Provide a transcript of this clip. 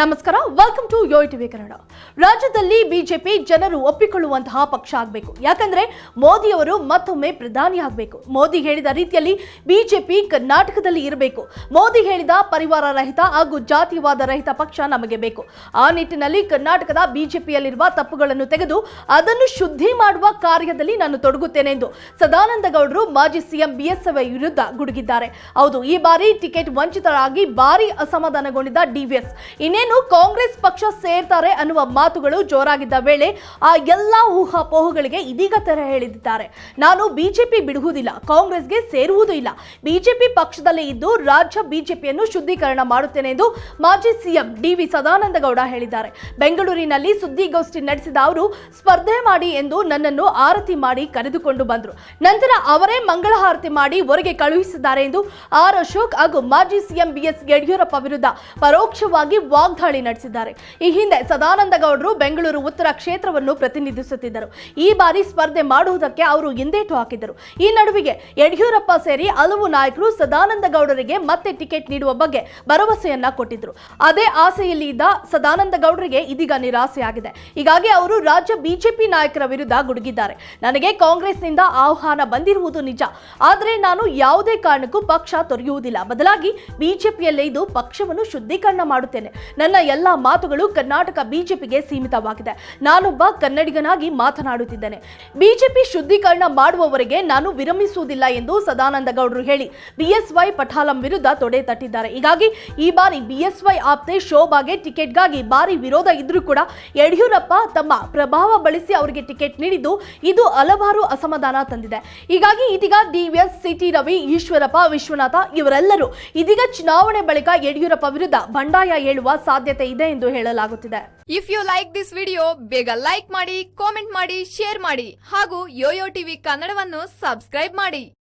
ನಮಸ್ಕಾರ welcome to yo TV Kannada ರಾಜ್ಯದಲ್ಲಿ BJP ಜನರು ಒಪ್ಪಿಕೊಳ್ಳುವಂತಹ ಪಕ್ಷ ಆಗಬೇಕು. ಯಾಕಂದ್ರೆ ಮೋದಿಯವರು ಮತ್ತೊಮ್ಮೆ ಪ್ರಧಾನಿ ಆಗಬೇಕು. ಮೋದಿ ಹೇಳಿದ ರೀತಿಯಲ್ಲಿ ಬಿಜೆಪಿ ಕರ್ನಾಟಕದಲ್ಲಿ ಇರಬೇಕು. ಮೋದಿ ಹೇಳಿದ ಪರಿವಾರ ರಹಿತ ಹಾಗೂ ಜಾತಿವಾದ ರಹಿತ ಪಕ್ಷ ನಮಗೆ ಬೇಕು. ಆ ನಿಟ್ಟಿನಲ್ಲಿ ಕರ್ನಾಟಕದ ಬಿಜೆಪಿಯಲ್ಲಿರುವ ತಪ್ಪುಗಳನ್ನು ತೆಗೆದು ಅದನ್ನು ಶುದ್ಧಿ ಮಾಡುವ ಕಾರ್ಯದಲ್ಲಿ ನಾನು ತೊಡಗುತ್ತೇನೆ ಎಂದು ಸದಾನಂದ ಗೌಡರು ಮಾಜಿ ಸಿಎಂ ಬಿಎಸ್ವೈ ವಿರುದ್ಧ ಗುಡುಗಿದ್ದಾರೆ. ಹೌದು, ಈ ಬಾರಿ ಟಿಕೆಟ್ ವಂಚಿತರಾಗಿ ಭಾರಿ ಅಸಮಾಧಾನಗೊಂಡಿದ್ದ ಡಿವಿಎಸ್ ಇನ್ನೇನು ಕಾಂಗ್ರೆಸ್ ಪಕ್ಷ ಸೇರ್ತಾರೆ ಅನ್ನುವ ಮಾತುಗಳು ಜೋರಾಗಿದ್ದ ವೇಳೆ ಆ ಎಲ್ಲಾ ಊಹಾಪೋಹಗಳಿಗೆ ಇದೀಗ ತೆರ ಹೇಳಿದ್ದಾರೆ. ನಾನು ಬಿಜೆಪಿ ಬಿಡುವುದಿಲ್ಲ, ಕಾಂಗ್ರೆಸ್ಗೆ ಸೇರುವುದೂ ಇಲ್ಲ. ಬಿಜೆಪಿ ಪಕ್ಷದಲ್ಲೇ ಇದ್ದು ರಾಜ್ಯ ಬಿಜೆಪಿಯನ್ನು ಶುದ್ಧೀಕರಣ ಮಾಡುತ್ತೇನೆ ಎಂದು ಮಾಜಿ ಸಿಎಂ ಡಿವಿ ಸದಾನಂದ ಗೌಡ ಹೇಳಿದ್ದಾರೆ. ಬೆಂಗಳೂರಿನಲ್ಲಿ ಸುದ್ದಿಗೋಷ್ಠಿ ನಡೆಸಿದ ಅವರು, ಸ್ಪರ್ಧೆ ಮಾಡಿ ಎಂದು ನನ್ನನ್ನು ಆರತಿ ಮಾಡಿ ಕರೆದುಕೊಂಡು ಬಂದರು. ನಂತರ ಅವರೇ ಮಂಗಳಹಾರತಿ ಮಾಡಿ ಹೊರಗೆ ಕಳುಹಿಸಿದ್ದಾರೆ ಎಂದು ಆರ್ ಅಶೋಕ್ ಹಾಗೂ ಮಾಜಿ ಸಿಎಂ ಬಿಎಸ್ ಯಡಿಯೂರಪ್ಪ ವಿರುದ್ಧ ಪರೋಕ್ಷವಾಗಿ ವಾಗ್ದಾಳಿ ನಡೆಸಿದ್ದಾರೆ. ಈ ಹಿಂದೆ ಸದಾನಂದ ಗೌಡರು ಬೆಂಗಳೂರು ಉತ್ತರ ಕ್ಷೇತ್ರವನ್ನು ಪ್ರತಿನಿಧಿಸುತ್ತಿದ್ದರು. ಈ ಬಾರಿ ಸ್ಪರ್ಧೆ ಮಾಡುವುದಕ್ಕೆ ಅವರು ಹಿಂದೇಟು ಹಾಕಿದರು ಈ ನಡುವಿಗೆ ಯಡಿಯೂರಪ್ಪ ಸೇರಿ ಹಲವು ನಾಯಕರು ಸದಾನಂದ ಗೌಡರಿಗೆ ಮತ್ತೆ ಟಿಕೆಟ್ ನೀಡುವ ಬಗ್ಗೆ ಭರವಸೆಯನ್ನ ಕೊಟ್ಟಿದ್ರು. ಅದೇ ಆಸೆಯಲ್ಲಿ ಇದ್ದ ಸದಾನಂದ ಗೌಡರಿಗೆ ಇದೀಗ ನಿರಾಸೆಯಾಗಿದೆ. ಹೀಗಾಗಿ ಅವರು ರಾಜ್ಯ ಬಿಜೆಪಿ ನಾಯಕರ ವಿರುದ್ಧ ಗುಡುಗಿದ್ದಾರೆ. ನನಗೆ ಕಾಂಗ್ರೆಸ್ನಿಂದ ಆಹ್ವಾನ ಬಂದಿರುವುದು ನಿಜ. ಆದರೆ ನಾನು ಯಾವುದೇ ಕಾರಣಕ್ಕೂ ಪಕ್ಷ ತೊರೆಯುವುದಿಲ್ಲ. ಬದಲಾಗಿ ಬಿಜೆಪಿಯಲ್ಲೇ ಇದು ಪಕ್ಷವನ್ನು ಶುದ್ಧೀಕರಣ ಮಾಡುತ್ತೇನೆ. ನನ್ನ ಎಲ್ಲ ಮಾತುಗಳು ಕರ್ನಾಟಕ ಬಿಜೆಪಿಗೆ ಸೀಮಿತವಾಗಿದೆ. ನಾನೊಬ್ಬ ಕನ್ನಡಿಗನಾಗಿ ಮಾತನಾಡುತ್ತಿದ್ದೇನೆ. ಬಿಜೆಪಿ ಶುದ್ಧೀಕರಣ ಮಾಡುವವರೆಗೆ ನಾನು ವಿರಮಿಸುವುದಿಲ್ಲ ಎಂದು ಸದಾನಂದ ಗೌಡರು ಹೇಳಿ ಬಿಎಸ್ವೈ ಪಠಾಲಂ ವಿರುದ್ಧ ತೊಡೆ ತಟ್ಟಿದ್ದಾರೆ. ಹೀಗಾಗಿ ಈ ಬಾರಿ ಬಿಎಸ್ವೈ ಆಪ್ತೆ ಶೋಭಾಗೆ ಟಿಕೆಟ್ಗಾಗಿ ಭಾರಿ ವಿರೋಧ ಇದ್ರೂ ಕೂಡ ಯಡಿಯೂರಪ್ಪ ತಮ್ಮ ಪ್ರಭಾವ ಬಳಸಿ ಅವರಿಗೆ ಟಿಕೆಟ್ ನೀಡಿದ್ದು ಇದು ಹಲವಾರು ಅಸಮಾಧಾನ ತಂದಿದೆ. ಹೀಗಾಗಿ ಇದೀಗ ಡಿವಿಎಸ್ ಸಿಟಿ ರವಿ, ಈಶ್ವರಪ್ಪ, ವಿಶ್ವನಾಥ ಇವರೆಲ್ಲರೂ ಇದೀಗ ಚುನಾವಣೆ ಬಳಿಕ ಯಡಿಯೂರಪ್ಪ ವಿರುದ್ಧ ಬಂಡಾಯ ಹೇಳುವ ಸಾಧ್ಯತೆ ಇದೆ ಎಂದು ಹೇಳಲಾಗುತ್ತಿದೆ. If you like this video ಬೇಗ ಲೈಕ್ ಮಾಡಿ ಕಾಮೆಂಟ್ ಮಾಡಿ ಶೇರ್ ಮಾಡಿ ಹಾಗೂ ಯೋಯೋ ಟಿವಿ ಕನ್ನಡವನ್ನು ಸಬ್ಸ್ಕ್ರೈಬ್ ಮಾಡಿ.